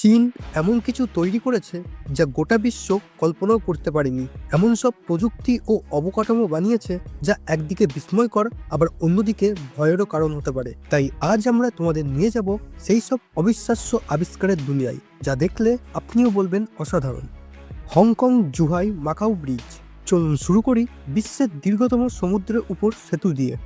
চীন এমন কিছু তৈরি করেছে যা গোটা বিশ্ব কল্পনাও করতে পারেনি। এমন সব প্রযুক্তি ও অবকাঠামো বানিয়েছে যা একদিকে বিস্ময়কর, আবার অন্যদিকে ভয়েরও কারণ হতে পারে। তাই আজ আমরা তোমাদের নিয়ে যাব সেই সব অবিশ্বাস্য আবিষ্কারের দুনিয়ায়, যা দেখলে আপনিও বলবেন অসাধারণ। Hong Kong Zhuhai Macau bridge. চলুন শুরু করি বিশ্বের দীর্ঘতম সমুদ্রের উপর সেতু দিয়ে।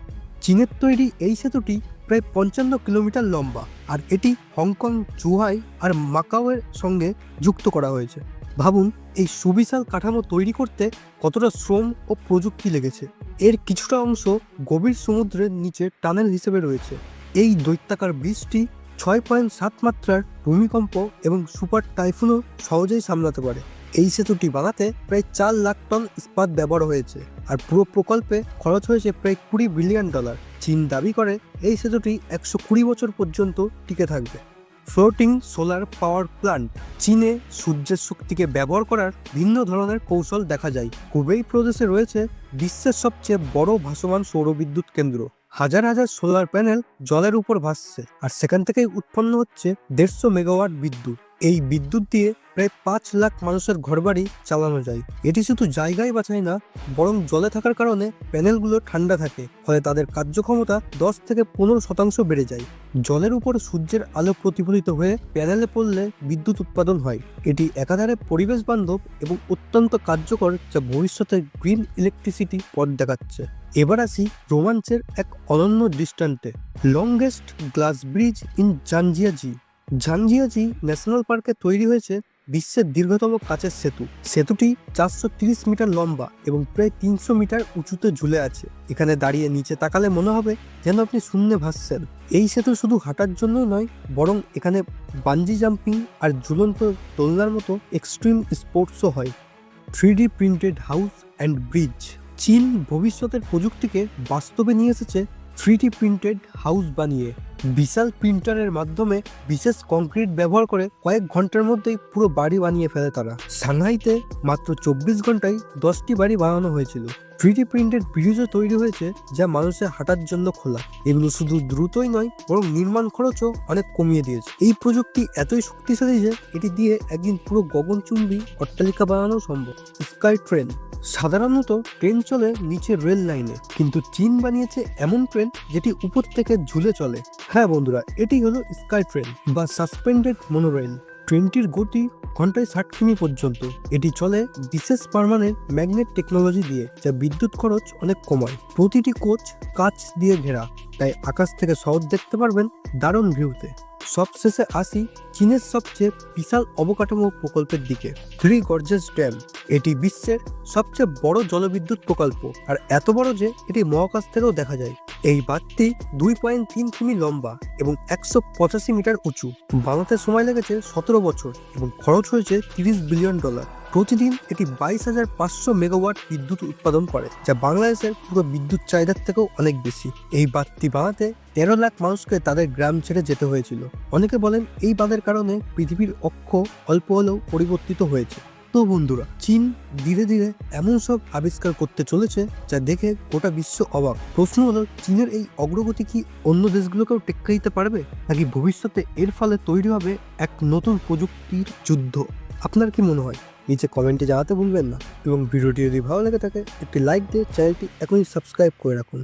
চীনের তৈরি এই সেতুটি প্রায় পঞ্চান্ন কিলোমিটার লম্বা আর এটি হংকং জুহাই আর মাকাওয়ের সঙ্গে যুক্ত করা হয়েছে। ভাবুন, এই সুবিশাল কাঠামো তৈরি করতে কতটা শ্রম ও প্রযুক্তি লেগেছে। এর কিছুটা অংশ গভীর সমুদ্রের নিচে টানেল হিসেবে রয়েছে। এই দৈত্যাকার ব্রিজটি ছয় পয়েন্ট সাত মাত্রার ভূমিকম্প এবং সুপার টাইফুনও সহজেই সামলাতে পারে। এই সেতুটি বানাতে প্রায় চার লাখ টন ইস্পাত ব্যবহার হয়েছে আর পুরো প্রকল্পে খরচ হয়েছে প্রায় কুড়ি বিলিয়ন ডলার। চীন দাবি করে এই সেতুটি একশো কুড়ি বছর পর্যন্ত টিকে থাকবে। ফ্লোটিং সোলার পাওয়ার প্ল্যান্ট চীনে সূর্যের শক্তিকে ব্যবহার করার ভিন্ন ধরনের কৌশল দেখা যায়। কুবেই প্রদেশে রয়েছে বিশ্বের সবচেয়ে বড় ভাসমান সৌরবিদ্যুৎ কেন্দ্র। হাজার হাজার সোলার প্যানেল জলের উপর ভাসছে আর সেখান থেকেই উৎপন্ন হচ্ছে দেড়শো মেগাওয়াট বিদ্যুৎ। এই বিদ্যুৎ দিয়ে প্রায় পাঁচ লাখ মানুষের ঘরবাড়ি চালানো যায়। এটি শুধু জায়গায় বাঁচায় না, বরং জলে থাকার কারণে প্যানেলগুলো ঠান্ডা থাকে, ফলে তাদের কার্যক্ষমতা দশ থেকে পনেরো শতাংশ বেড়ে যায়। জলের উপর সূর্যের আলো প্রতিফলিত হয়ে প্যানেলে পড়লে বিদ্যুৎ উৎপাদন হয়। এটি একাধারে পরিবেশ বান্ধব এবং অত্যন্ত কার্যকর যা ভবিষ্যতে গ্রিন ইলেকট্রিসিটি পথ দেখাচ্ছে। এবার আসি রোমাঞ্চের এক অনন্য দৃষ্টান্তে, longest glass bridge in Zhangjiajie Zhangjiajie national পার্কে তৈরি হয়েছে বিশ্বের দীর্ঘতম কাচের সেতু। সেতুটি চারশো মিটার লম্বা এবং প্রায় তিনশো মিটার উঁচুতে ঝুলে আছে। এখানে দাঁড়িয়ে নিচে তাকালে মনে হবে যেন আপনি শূন্যে ভাসছেন। এই সেতু শুধু হাঁটার জন্য নয়, বরং এখানে বাঞ্জি জাম্পিং আর ঝুলন্ত দোলনার মতো এক্সট্রিম স্পোর্টসও হয়। Three D printed house and bridge চীন ভবিষ্যতের প্রযুক্তিকে বাস্তবে নিয়ে এসেছে থ্রি ডি প্রিন্টেড হাউস বানিয়ে। বিশাল প্রিন্টারের মাধ্যমে বিশেষ কংক্রিট ব্যবহার করে কয়েক ঘণ্টার মধ্যেই পুরো বাড়ি বানিয়ে ফেলে তারা। সাংহাইতে মাত্র চব্বিশ ঘন্টায় দশটি বাড়ি বানানো হয়েছিল। থ্রি ডি প্রিন্টেড ব্রিজও তৈরি হয়েছে যা মানুষের হাঁটার জন্য খোলা। এগুলো শুধু দ্রুতই নয়, বরং নির্মাণ খরচও অনেক কমিয়ে দিয়েছে। এই প্রযুক্তি এতই শক্তিশালী যে এটি দিয়ে একদিন পুরো গগনচুম্বী অট্টালিকা বানানো সম্ভব। স্কাই ট্রেন সাধারণত ট্রেন চলে নিচে রেল লাইনে, কিন্তু চীন বানিয়েছে এমন ট্রেন যেটি উপর থেকে ঝুলে চলে। হ্যাঁ বন্ধুরা, এটি হলো স্কাই ট্রেন বা সাসপেন্ডেড মনোরেল। ট্রেনটির গতি ঘন্টায় ষাট কিমি পর্যন্ত। এটি চলে বিশেষ পারমানেন্ট ম্যাগনেট টেকনোলজি দিয়ে, যা বিদ্যুৎ খরচ অনেক কমায়। প্রতিটি কোচ কাচ দিয়ে ঘেরা, তাই আকাশ থেকে শহর দেখতে পারবেন দারুণ ভিউতে। সবশেষে আসি চীনের সবচেয়ে বিশাল অবকাঠামো প্রকল্পের দিকে থ্রি গর্জেস ড্যাম এটি বিশ্বের সবচেয়ে বড় জলবিদ্যুৎ প্রকল্প আর এত বড় যে এটি মহাকাশ থেকেও দেখা যায়। এই বাঁধটি দুই পয়েন্ট তিন কিমি লম্বা এবং একশো পঁচাশি মিটার উঁচু। বানাতে সময় লেগেছে সতেরো বছর এবং খরচ হয়েছে তিরিশ বিলিয়ন ডলার। প্রতিদিন এটি বাইশ হাজার পাঁচশো মেগাওয়াট বিদ্যুৎ উৎপাদন করে, যা বাংলাদেশের পুরো বিদ্যুৎ চাহিদার থেকেও অনেক বেশি। এই বাঁধটি বানাতে তেরো লাখ মানুষকে তাদের গ্রাম ছেড়ে যেতে হয়েছিল। অনেকে বলেন এই বাঁধের কারণে পৃথিবীর অক্ষ অল্প হলেও পরিবর্তিত হয়েছে। তো বন্ধুরা, চীন ধীরে ধীরে এমন সব আবিষ্কার করতে চলেছে যা দেখে গোটা বিশ্ব অবাক। প্রশ্ন হলো, চীনের এই অগ্রগতি কি অন্য দেশগুলোকেও টেক্কা দিতে পারবে? নাকি ভবিষ্যতে এর ফলে তৈরি হবে এক নতুন প্রযুক্তির যুদ্ধ? আপনার কি মনে হয়? নিচে কমেন্টে জানাতে ভুলবেন না। এবং ভিডিওটি যদি ভালো লেগে থাকে, একটি লাইক দিয়ে চ্যানেলটি এখনই সাবস্ক্রাইব করে রাখুন।